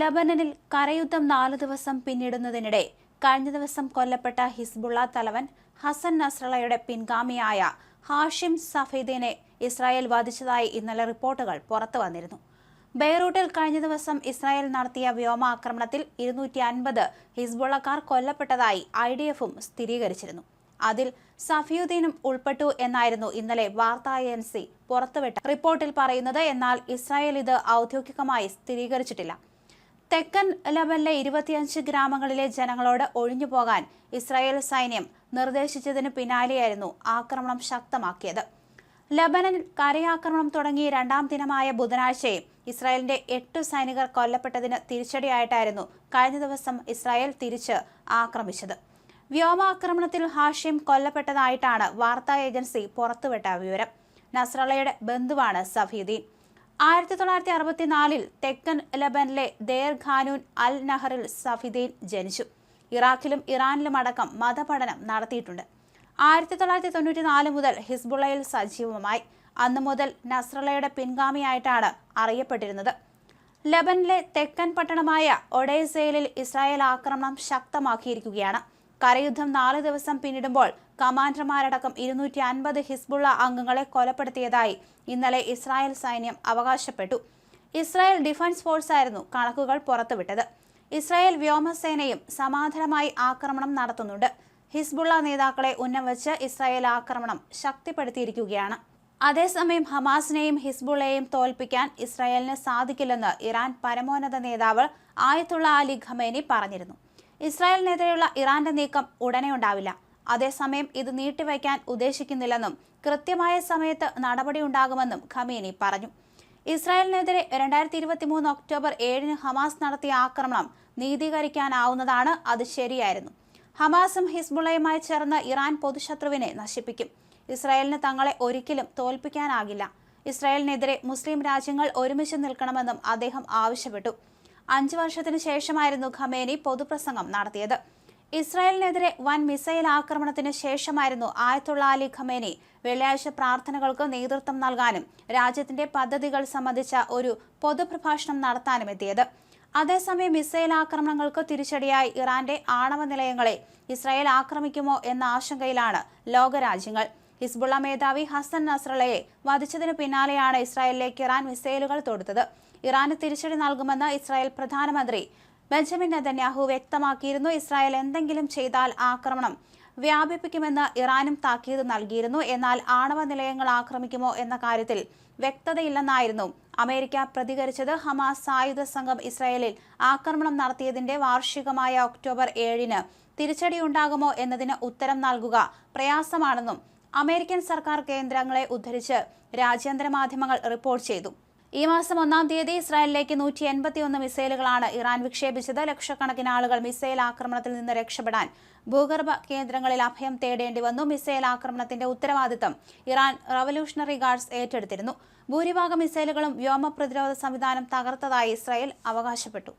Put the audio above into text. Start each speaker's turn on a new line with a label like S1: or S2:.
S1: ലബനനിൽ കരയുദ്ധം നാല് ദിവസം പിന്നിടുന്നതിനിടെ കഴിഞ്ഞ ദിവസം കൊല്ലപ്പെട്ട ഹിസ്ബുള്ള തലവൻ ഹസൻ നസ്രളയുടെ പിൻഗാമിയായ ഹാഷിം സഫീദിനെ ഇസ്രായേൽ വധിച്ചതായി ഇന്നലെ റിപ്പോർട്ടുകൾ പുറത്തു വന്നിരുന്നു. ബെയ്റൂട്ടിൽ കഴിഞ്ഞ ദിവസം ഇസ്രായേൽ നടത്തിയ വ്യോമാക്രമണത്തിൽ ഇരുന്നൂറ്റി അൻപത് ഹിസ്ബുള്ളക്കാർ കൊല്ലപ്പെട്ടതായി ഐ ഡി എഫും സ്ഥിരീകരിച്ചിരുന്നു. അതിൽ സഫിയുദ്ദീനും ഉൾപ്പെട്ടു എന്നായിരുന്നു ഇന്നലെ വാർത്താ ഏജൻസി പുറത്തുവിട്ട റിപ്പോർട്ടിൽ പറയുന്നത്. എന്നാൽ ഇസ്രായേൽ ഇത് ഔദ്യോഗികമായി സ്ഥിരീകരിച്ചിട്ടില്ല. തെക്കൻ ലബനിലെ ഇരുപത്തിയഞ്ച് ഗ്രാമങ്ങളിലെ ജനങ്ങളോട് ഒഴിഞ്ഞു പോകാൻ ഇസ്രായേൽ സൈന്യം നിർദ്ദേശിച്ചതിന് പിന്നാലെയായിരുന്നു ആക്രമണം ശക്തമാക്കിയത്. ലബനനിൽ കരയാക്രമണം തുടങ്ങി രണ്ടാം ദിനമായ ബുധനാഴ്ചയും ഇസ്രായേലിന്റെ എട്ട് സൈനികർ കൊല്ലപ്പെട്ടതിന് തിരിച്ചടിയായിട്ടായിരുന്നു കഴിഞ്ഞ ദിവസം ഇസ്രായേൽ തിരിച്ച് ആക്രമിച്ചത്. വ്യോമാക്രമണത്തിൽ ഹാഷിം കൊല്ലപ്പെട്ടതായിട്ടാണ് വാർത്താ ഏജൻസി പുറത്തുവിട്ട വിവരം. നസ്രളയുടെ ബന്ധുവാണ് സഫീദീൻ. ആയിരത്തി തൊള്ളായിരത്തി അറുപത്തിനാലിൽ തെക്കൻ ലബനിലെ ദേർ ഖാനൂൻ അൽ നഹറിൽ സഫിദീൻ ജനിച്ചു. ഇറാഖിലും ഇറാനിലും അടക്കം മതപഠനം നടത്തിയിട്ടുണ്ട്. ആയിരത്തി തൊള്ളായിരത്തി തൊണ്ണൂറ്റി നാല് മുതൽ ഹിസ്ബുള്ളയിൽ സജീവമായി. അന്നു മുതൽ നസ്രളയുടെ പിൻഗാമിയായിട്ടാണ് അറിയപ്പെട്ടിരുന്നത്. ലബനിലെ തെക്കൻ പട്ടണമായ ഒഡേസയിലിൽ ഇസ്രായേൽ ആക്രമണം ശക്തമാക്കിയിരിക്കുകയാണ്. കരയുദ്ധം നാല് ദിവസം പിന്നിടുമ്പോൾ കമാൻഡർമാരടക്കം ഇരുന്നൂറ്റി അൻപത് ഹിസ്ബുള്ള അംഗങ്ങളെ കൊലപ്പെടുത്തിയതായി ഇന്നലെ ഇസ്രായേൽ സൈന്യം അവകാശപ്പെട്ടു. ഇസ്രായേൽ ഡിഫൻസ് ഫോഴ്സ് ആയിരുന്നു കണക്കുകൾ പുറത്തുവിട്ടത്. ഇസ്രായേൽ വ്യോമസേനയും സമാധാനമായി ആക്രമണം നടത്തുന്നുണ്ട്. ഹിസ്ബുള്ള നേതാക്കളെ ഉന്നവച്ച് ഇസ്രായേൽ ആക്രമണം ശക്തിപ്പെടുത്തിയിരിക്കുകയാണ്. അതേസമയം ഹമാസിനെയും ഹിസ്ബുള്ളയെയും തോൽപ്പിക്കാൻ ഇസ്രായേലിന് സാധിക്കില്ലെന്ന് ഇറാൻ പരമോന്നത നേതാവ് ആയത്തുള്ള അലി ഖമേനി പറഞ്ഞിരുന്നു. ഇസ്രായേലിനെതിരെയുള്ള ഇറാന്റെ നീക്കം ഉടനെ ഉണ്ടാവില്ല. അതേസമയം ഇത് നീട്ടിവയ്ക്കാൻ ഉദ്ദേശിക്കുന്നില്ലെന്നും കൃത്യമായ സമയത്ത് നടപടി ഉണ്ടാകുമെന്നും ഖമീനി പറഞ്ഞു. ഇസ്രായേലിനെതിരെ രണ്ടായിരത്തി ഇരുപത്തി മൂന്ന് ഒക്ടോബർ ഏഴിന് ഹമാസ് നടത്തിയ ആക്രമണം നീതീകരിക്കാനാവുന്നതാണ് അത് ശരിയായിരുന്നു. ഹമാസും ഹിസ്ബുള്ളയുമായി ചേർന്ന് ഇറാൻ പൊതുശത്രുവിനെ നശിപ്പിക്കും. ഇസ്രായേലിന് തങ്ങളെ ഒരിക്കലും തോൽപ്പിക്കാനാകില്ല. ഇസ്രായേലിനെതിരെ മുസ്ലിം രാജ്യങ്ങൾ ഒരുമിച്ച് നിൽക്കണമെന്നും അദ്ദേഹം ആവശ്യപ്പെട്ടു. അഞ്ചു വർഷത്തിനു ശേഷമായിരുന്നു ഖമേനി പൊതുപ്രസംഗം നടത്തിയത്. ഇസ്രായേലിനെതിരെ വൻ മിസൈൽ ആക്രമണത്തിന് ശേഷമായിരുന്നു ആയത്തുള്ള അലി ഖമേനി വെള്ളിയാഴ്ച പ്രാർത്ഥനകൾക്ക് നേതൃത്വം നൽകാനും രാജ്യത്തിന്റെ പദ്ധതികൾ സംബന്ധിച്ച ഒരു പൊതുപ്രഭാഷണം നടത്താനും എത്തിയത്. അതേസമയം മിസൈൽ ആക്രമണങ്ങൾക്ക് തിരിച്ചടിയായി ഇറാന്റെ ആണവ നിലയങ്ങളെ ഇസ്രായേൽ ആക്രമിക്കുമോ എന്ന ആശങ്കയിലാണ് ലോകരാജ്യങ്ങൾ. ഹിസ്ബുള്ള മേധാവി ഹസൻ നസ്രളയെ വധിച്ചതിനു പിന്നാലെയാണ് ഇസ്രായേലിലേക്ക് ഇറാൻ മിസൈലുകൾ തൊടുത്തത്. ഇറാന് തിരിച്ചടി നൽകുമെന്ന് ഇസ്രായേൽ പ്രധാനമന്ത്രി ബെഞ്ചമിൻ നെതന്യാഹു വ്യക്തമാക്കിയിരുന്നു. ഇസ്രായേൽ എന്തെങ്കിലും ചെയ്താൽ ആക്രമണം വ്യാപിപ്പിക്കുമെന്ന് ഇറാനും താക്കീത് നൽകിയിരുന്നു. എന്നാൽ ആണവ നിലയങ്ങൾ ആക്രമിക്കുമോ എന്ന കാര്യത്തിൽ വ്യക്തതയില്ലെന്നായിരുന്നു അമേരിക്ക പ്രതികരിച്ചത്. ഹമാസ് സായുധ സംഘം ഇസ്രായേലിൽ ആക്രമണം നടത്തിയതിന്റെ വാർഷികമായ ഒക്ടോബർ ഏഴിന് തിരിച്ചടിയുണ്ടാകുമോ എന്നതിന് ഉത്തരം നൽകുക പ്രയാസമാണെന്നും അമേരിക്കൻ സർക്കാർ കേന്ദ്രങ്ങളെ ഉദ്ധരിച്ച് രാജ്യാന്തര മാധ്യമങ്ങൾ റിപ്പോർട്ട് ചെയ്തു. ഈ മാസം ഒന്നാം തീയതി ഇസ്രായേലിലേക്ക് നൂറ്റി എൺപത്തിയൊന്ന് മിസൈലുകളാണ് ഇറാൻ വിക്ഷേപിച്ചത്. ലക്ഷക്കണക്കിന് ആളുകൾ മിസൈൽ ആക്രമണത്തിൽ നിന്ന് രക്ഷപ്പെടാൻ ഭൂഗർഭ കേന്ദ്രങ്ങളിൽ അഭയം തേടേണ്ടി വന്നു. മിസൈൽ ആക്രമണത്തിന്റെ ഉത്തരവാദിത്തം ഇറാൻ റവല്യൂഷണറി ഗാർഡ്സ് ഏറ്റെടുത്തിരുന്നു. ഭൂരിഭാഗം മിസൈലുകളും വ്യോമ പ്രതിരോധ സംവിധാനം തകർത്തതായി ഇസ്രായേൽ അവകാശപ്പെട്ടു.